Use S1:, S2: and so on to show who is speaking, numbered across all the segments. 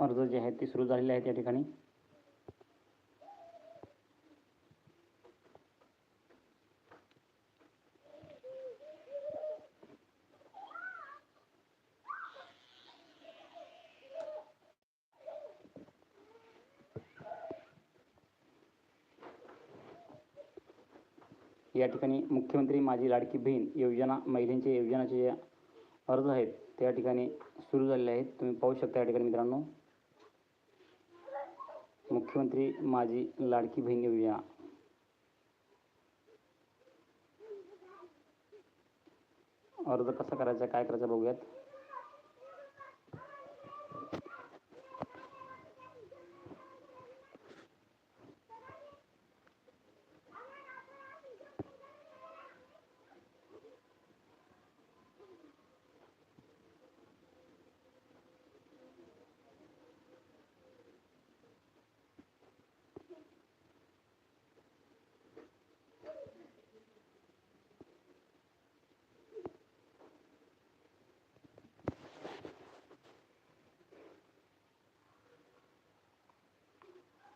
S1: अर्ज जे आहेत ते सुरू झालेले आहेत या ठिकाणी. या ठिकाणी मुख्यमंत्री माझी लाडकी बहीण योजना महिलांचे योजनाचे जे अर्ज आहेत त्या ठिकाणी सुरू झालेले आहेत. तुम्ही पाहू शकता या ठिकाणी मित्रांनो. मुख्यमंत्री माझी लाडकी बहीण योजना अर्ज कसा करायचा काय करायचं बघूयात.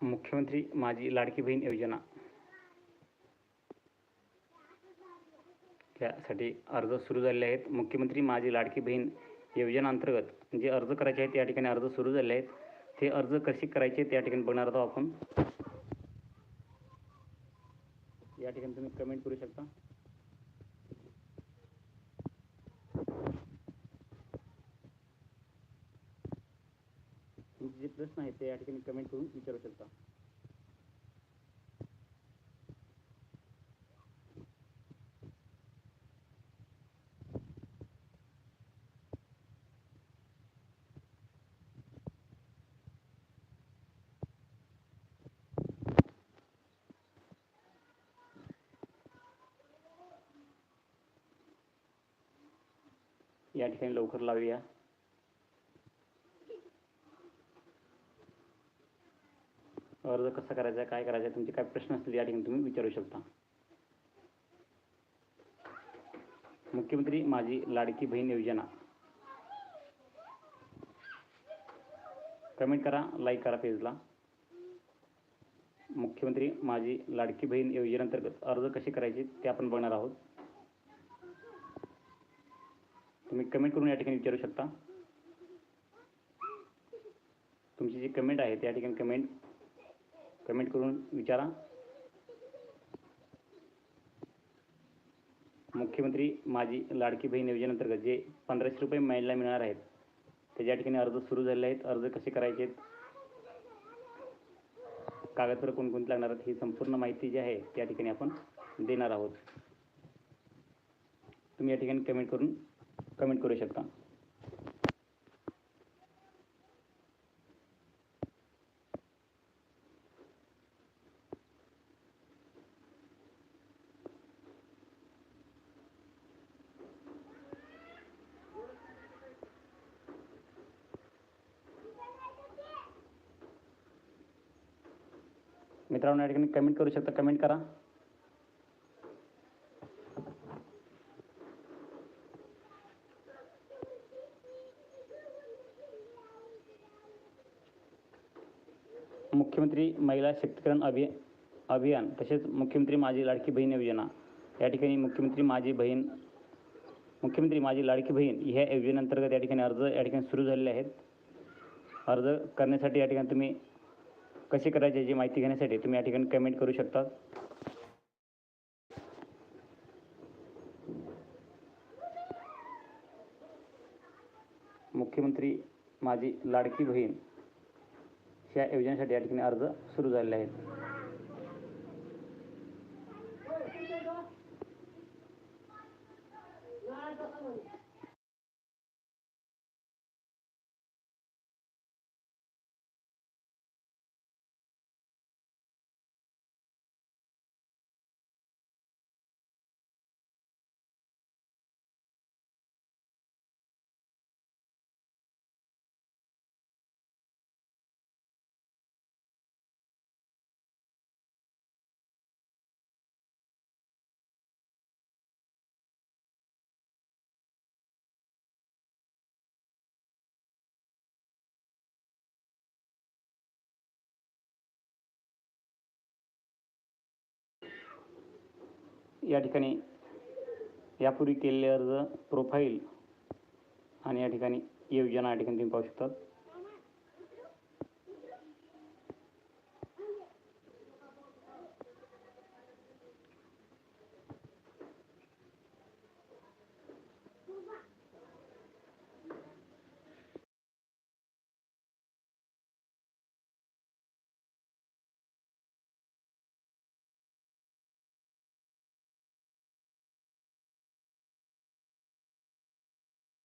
S1: मुख्यमंत्री माझी लाडकी बहीण योजना. त्यासाठी अर्ज सुरू झालेले आहेत. मुख्यमंत्री माझी लाडकी बहीण योजना अंतर्गत जे अर्ज करायचे आहेत त्या ठिकाणी अर्ज सुरू झाले आहेत. ते अर्ज कसे करायचे त्या ठिकाणी बघणार आहोत आपण. या ठिकाणी तुम्ही कमेंट करू शकता तुमचे जे प्रश्न आहेत ते या ठिकाणी कमेंट करून विचारू शकता. या ठिकाणी लवकर लावूया. अर्ज कसा करायचा काय करायचा तुमचे काय प्रश्न असतील या ठिकाणी तुम्ही विचारू शकता. मुख्यमंत्री माझी लाडकी बहीण योजना. कमेंट करा लाईक करा पेजला मुख्यमंत्री माझी लाडकी बहीण योजनेअंतर्गत अर्ज कसे करायचे ते आपण बघणार आहोत. तुम्ही कमेंट करून या ठिकाणी विचारू शकता. तुमची जी कमेंट आहे त्या ठिकाणी कमेंट कमेंट करून विचारा. मुख्यमंत्री माझी लाडकी बहीण योजनेअंतर्गत जे पंधराशे रुपये महिला मिळणार आहेत त्याच्या ठिकाणी अर्ज सुरू झालेले आहेत. अर्ज कसे करायचे कागदपत्र कोणकोणती लागणार आहेत? ही संपूर्ण माहिती जी आहे त्या ठिकाणी आपण देणार आहोत. तुम्ही या ठिकाणी कमेंट करून कमेंट करू शकता. मित्रांनो या ठिकाणी कमेंट करू शकता. कमेंट करा. मुख्यमंत्री महिला शक्तीकरण अभि अभियान तसेच मुख्यमंत्री माझी लाडकी बहीण योजना. या ठिकाणी मुख्यमंत्री माझी बहीण मुख्यमंत्री माझी लाडकी बहीण ह्या योजनेअंतर्गत या ठिकाणी अर्ज या ठिकाणी सुरू झालेले आहेत. अर्ज करण्यासाठी या ठिकाणी तुम्ही कसे करायचे याची माहिती घेण्यासाठी तुम्ही या ठिकाणी कमेंट करू शकता. मुख्यमंत्री माझी लाडकी बहीण या योजनेसाठी या ठिकाणी अर्ज सुरू झालेले आहेत. या ठिकाणी यापूर्वी केलेले अर्ज प्रोफाईल आणि या ठिकाणी योजना या ठिकाणी तुम्ही पाहू शकतात.